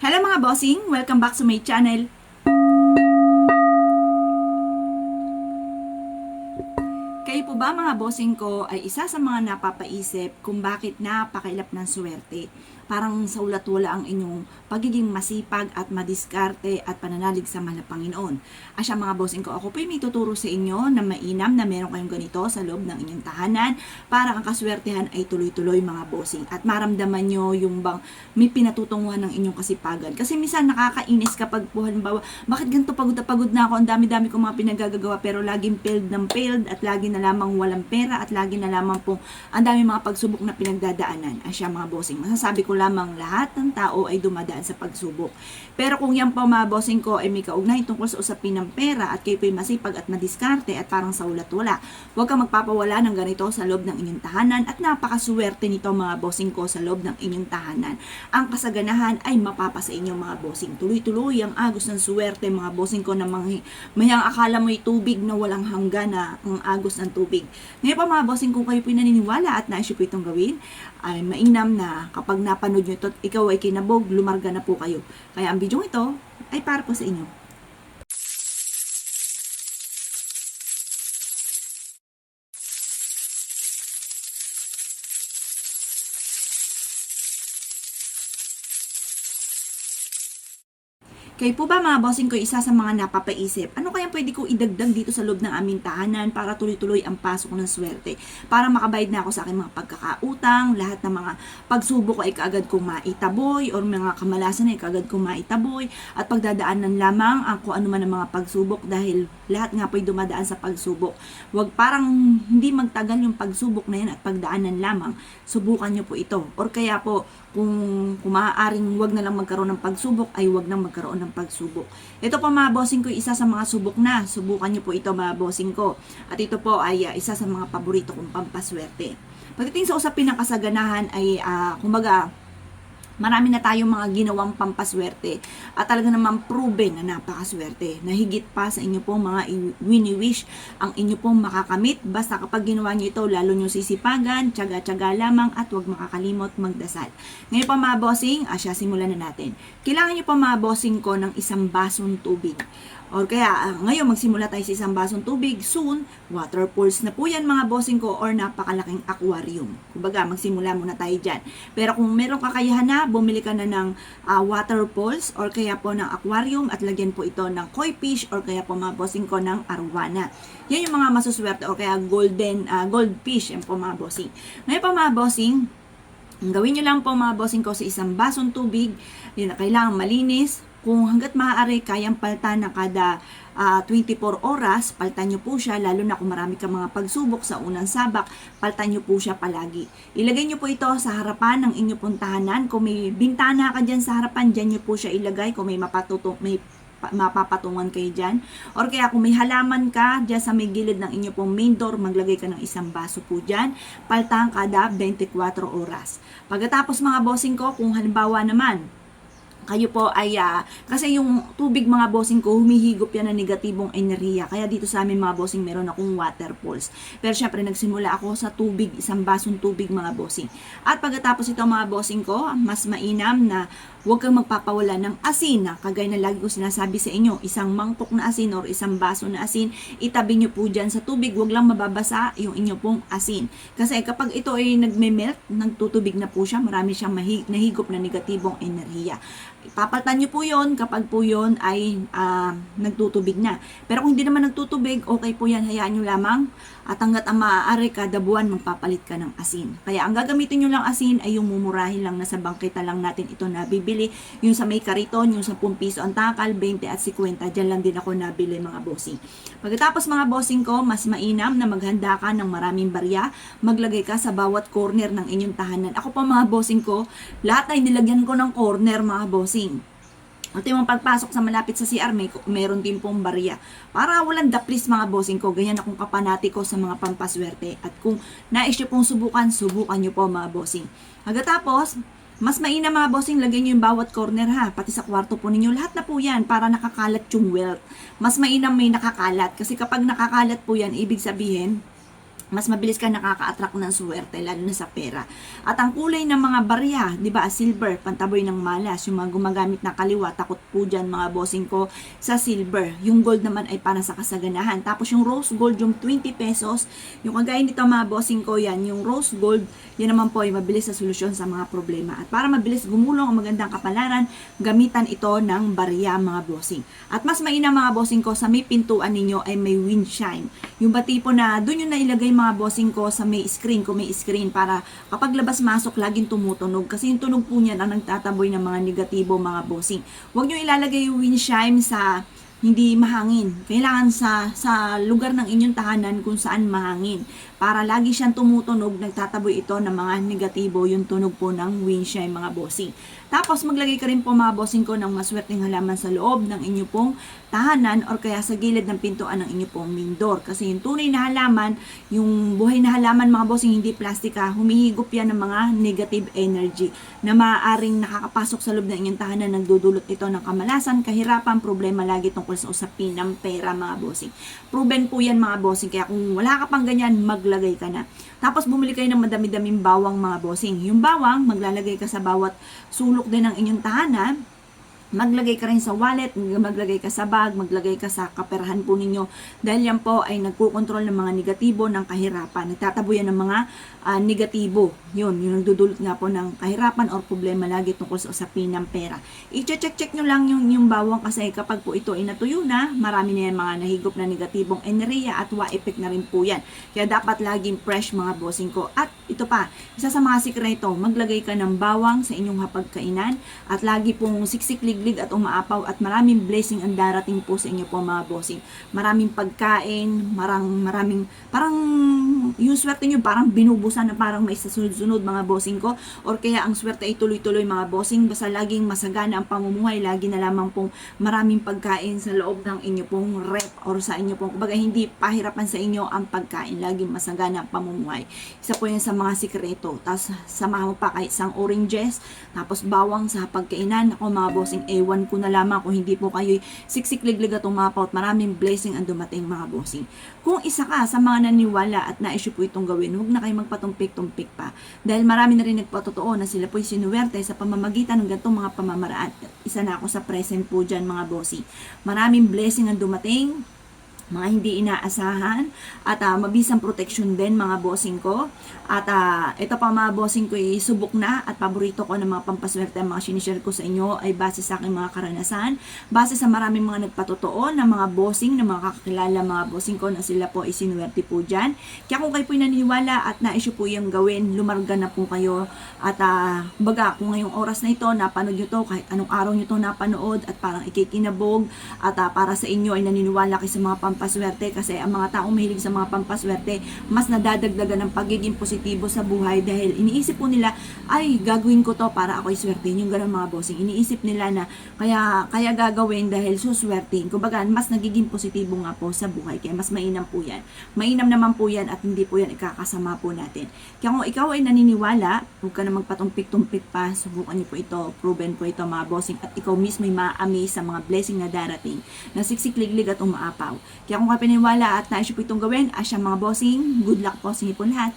Hello mga bossing! Welcome back to my channel. Kayo po ba mga bossing ko ay isa sa mga napapaisip kung bakit napakailap ng swerte? Parang sa ulat-wala ang inyong pagiging masipag at madiskarte at pananalig sa mahal na Panginoon. Asya mga bossing ko, ako po may tuturo sa inyo na mainam na meron kayong ganito sa loob ng inyong tahanan para ang kaswertehan ay tuloy-tuloy mga bossing. At maramdaman nyo yung bang may pinatutunguhan ng inyong kasipagan. Kasi minsan nakakainis kapag po halimbawa, bakit ganito pagod na pagod na ako, ang dami-dami kong mga pinagagagawa pero laging failed ng failed at lagi na lamang walang pera at lagi na lamang po ang dami mga pagsubok na pinagdadaanan. Asya mga bossing, masasabi ko lamang lahat ng tao ay dumadaan sa pagsubok. Pero kung yan po mga bossing ko ay may kaugnay tungkol sa usapin ng pera at kayo po'y masipag at madiskarte at parang sa ulat wala, huwag kang magpapawala ng ganito sa loob ng inyong tahanan at napakaswerte nito mga bossing ko sa loob ng inyong tahanan. Ang kasaganahan ay mapapa sa inyo mga bossing. Tuloy-tuloy ang agos ng swerte mga bossing ko na mga mayang akala mo'y tubig na walang hanggan na ang agos ng tubig. Ngayon pa mga bossing kung kayo pinaniniwala at naisip po itong gawin, ay mainam na kapag napanood nyo ito ikaw ay kinabog, lumarga na po kayo. Kaya ang video ito ay para po sa inyo. Kayo po ba mga bossing ko isa sa mga napapaisip? Ano kaya pwede ko idagdag dito sa loob ng aming tahanan para tuloy-tuloy ang pasok ng swerte? Para makabayad na ako sa aking mga pagkakautang, lahat ng mga pagsubok ko ay kaagad kong maitaboy or mga kamalasan ay kaagad kong maitaboy at pagdadaanan lamang ang kung ano man ang mga pagsubok dahil lahat nga po'y dumadaan sa pagsubok. Huwag parang hindi magtagal yung pagsubok na yan at pagdaanan lamang. Subukan nyo po ito. Or kaya po, kung, maaaring wag na lang magkaroon ng pagsubok, ay wag na magkaroon ng pagsubok. Ito po mga bossing ko, isa sa mga subok na. Subukan nyo po ito mga bossing ko. At ito po ay uh, isa sa mga paborito kong pampaswerte. Pagdating sa usapin ng kasaganahan ay, uh, kumbaga, marami na tayong mga ginawang pampaswerte at talaga naman proven na napakaswerte na higit pa sa inyo pong mga wini-wish ang inyo pong makakamit basta kapag ginawa nyo ito lalo nyo sisipagan, tsaga-tsaga lamang at huwag makakalimot magdasal. Ngayon pa mga bossing, asya simulan na natin. Kailangan nyo pa mga bossing ko ng isang basong tubig. Or kaya, uh, ngayon magsimula tayo sa isang basong tubig. Soon, water pools na po yan mga bossing ko or napakalaking aquarium. Kumbaga, magsimula muna tayo dyan. Pero kung meron kakayahan na, bumili ka na ng uh, water pools or kaya po ng aquarium at lagyan po ito ng koi fish or kaya po mga bossing ko ng arwana. Yan yung mga masuswerte or kaya golden, uh, gold fish yan po mga bossing. Ngayon po mga bossing, ang gawin nyo lang po mga bossing ko sa isang basong tubig, yun na kailangan malinis, kung hanggat maaari kayang paltan na kada uh, 24 oras, paltan nyo po siya, lalo na kung marami ka mga pagsubok sa unang sabak, paltan nyo po siya palagi. Ilagay nyo po ito sa harapan ng inyo pong tahanan. Kung may bintana ka dyan sa harapan, dyan nyo po siya ilagay. Kung may mapatutong, may mapapatungan kayo dyan. Or kaya kung may halaman ka dyan sa may gilid ng inyo pong main door, maglagay ka ng isang baso po dyan. Paltang kada 24 oras. Pagkatapos mga bossing ko, kung halimbawa naman, kayo po ay, uh, kasi yung tubig mga bossing ko, humihigop yan ng negatibong enerhiya. Kaya dito sa amin mga bossing, meron akong water pools. Pero syempre, nagsimula ako sa tubig, isang basong tubig mga bossing. At pagkatapos ito mga bossing ko, mas mainam na huwag kang magpapawala ng asin na kagaya na lagi ko sinasabi sa inyo, isang mangkok na asin or isang baso na asin, itabi nyo po dyan sa tubig, huwag lang mababasa yung inyo pong asin. Kasi kapag ito ay nagme-melt, nagtutubig na po siya, marami siyang mahi- nahigop na negatibong enerhiya. Ipapaltan nyo po yon kapag po yon ay uh, nagtutubig na. Pero kung hindi naman nagtutubig, okay po yan, hayaan nyo lamang at hanggat ang maaari kada buwan magpapalit ka ng asin. Kaya ang gagamitin nyo lang asin ay yung mumurahin lang na sa bangkita lang natin ito nabibili. Yung sa may kariton, yung 10 piso ang takal, 20 at 50. Diyan lang din ako nabili mga bossing. Pagkatapos mga bossing ko, mas mainam na maghanda ka ng maraming barya. Maglagay ka sa bawat corner ng inyong tahanan. Ako pa mga bossing ko, lahat ay nilagyan ko ng corner mga bossing. At yung pagpasok sa malapit sa CR, may, meron din pong barya. Para walang daplis mga bossing ko, ganyan akong kapanati ko sa mga pampaswerte. At kung nais nyo pong subukan, subukan nyo po mga bossing. Pagkatapos, mas maina mga bossing, lagyan nyo yung bawat corner ha, pati sa kwarto po ninyo. Lahat na po yan para nakakalat yung wealth. Mas mainam may nakakalat. Kasi kapag nakakalat po yan, ibig sabihin, mas mabilis ka nakaka-attract ng swerte, lalo na sa pera. At ang kulay ng mga barya, di ba, silver, pantaboy ng malas, yung mga gumagamit na kaliwa, takot po dyan mga bossing ko sa silver. Yung gold naman ay para sa kasaganahan. Tapos yung rose gold, yung 20 pesos, yung kagaya nito mga bossing ko yan, yung rose gold, yan naman po ay mabilis sa solusyon sa mga problema. At para mabilis gumulong ang magandang kapalaran, gamitan ito ng barya mga bossing. At mas mainam mga bossing ko, sa may pintuan ninyo ay may windshine. Yung ba tipo na doon yung nailagay mga bossing ko sa may screen, kung may screen, para kapag labas-masok, laging tumutunog. Kasi yung tunog po niyan ang nagtataboy ng mga negatibo mga bossing. Huwag nyo ilalagay yung windshine sa hindi mahangin. Kailangan sa sa lugar ng inyong tahanan kung saan mahangin. Para lagi siyang tumutunog, nagtataboy ito ng mga negatibo yung tunog po ng windshine mga bossing. Tapos maglagay ka rin po mga bossing ko ng maswerteng halaman sa loob ng inyo pong tahanan or kaya sa gilid ng pintuan ng inyo pong main door. Kasi yung tunay na halaman, yung buhay na halaman mga bossing, hindi plastika, humihigop yan ng mga negative energy na maaaring nakakapasok sa loob ng inyong tahanan, nagdudulot ito ng kamalasan, kahirapan, problema lagi tungkol sa usapin ng pera mga bossing. Proven po yan mga bossing, kaya kung wala ka pang ganyan, maglagay ka na. Tapos bumili kayo ng madami-daming bawang mga bossing. Yung bawang, maglalagay ka sa bawat sulok din ng inyong tahanan maglagay ka rin sa wallet, maglagay ka sa bag, maglagay ka sa kaperahan po ninyo dahil yan po ay nagkukontrol ng mga negatibo ng kahirapan. Nagtatabo yan ng mga ah, negatibo. Yun, yung nagdudulot nga po ng kahirapan or problema lagi tungkol sa usapin ng pera. I-check-check nyo lang yung, yung bawang kasi kapag po ito ay natuyo na, marami na yan mga nahigop na negatibong enerhiya at wa effect na rin po yan. Kaya dapat laging fresh mga bossing ko. At ito pa, isa sa mga sikreto, maglagay ka ng bawang sa inyong hapagkainan at lagi pong siksik liglig at umaapaw at maraming blessing ang darating po sa inyo po mga bossing. Maraming pagkain, marang, maraming, parang yung swerte nyo parang binubusan na parang may sasunod-sunod mga bossing ko. Or kaya ang swerte ay tuloy-tuloy mga bossing basta laging masagana ang pamumuhay lagi na lamang pong maraming pagkain sa loob ng inyo pong rep or sa inyo pong kumbaga hindi pahirapan sa inyo ang pagkain laging masagana ang pamumuhay. Isa po yan sa mga sikreto. Tapos samahan mo pa kahit isang oranges tapos bawang sa pagkainan. Ako mga bossing ewan ko na lamang kung hindi po kayo siksikliglig at umapaw at maraming blessing ang dumating mga bossing kung isa ka sa mga naniwala at na-issue po itong gawin, huwag na kayo magpatumpik-tumpik pa. Dahil marami na rin nagpatotoo na sila po'y sinuwerte sa pamamagitan ng ganitong mga pamamaraan. Isa na ako sa present po dyan mga bossing. Maraming blessing ang dumating, mga hindi inaasahan at ah, mabisang protection din mga bossing ko. At ah, ito pa mga bossing ko ay subok na at paborito ko ng mga pampaswerte mga sinishare ko sa inyo ay base sa aking mga karanasan base sa maraming mga nagpatotoo ng mga bossing na mga kakilala mga bossing ko na sila po ay sinuwerte po dyan. Kaya kung kayo po naniniwala at na-issue po yung gawin lumarga na po kayo. At ah, baga kung ngayong oras na ito napanood nyo to kahit anong araw nyo to napanood at parang ikikinabog at ah, para sa inyo ay naniniwala kayo sa mga pampaswerte kasi ang mga taong mahilig sa mga pampaswerte mas nadadagdagan ng pagiging positibo sa buhay dahil iniisip po nila ay gagawin ko to para ako'y swertein yung ganun mga bossing iniisip nila na kaya kaya gagawin dahil suswertein kumbaga mas nagiging positibo nga po sa buhay kaya mas mainam po yan. Mainam naman po yan at hindi po yan ikakasama po natin. Kaya kung ikaw ay naniniwala huwag ka na magpatumpik-tumpik pa. Subukan niyo po ito proven po ito mga bossing at ikaw mismo ay ma-amaze sa mga blessing na darating. Na siksikliglig at umaapaw kaya kung ka pininiwala at na-issue po itong gawin, asya mga bossing, good luck po sa inyo po lahat.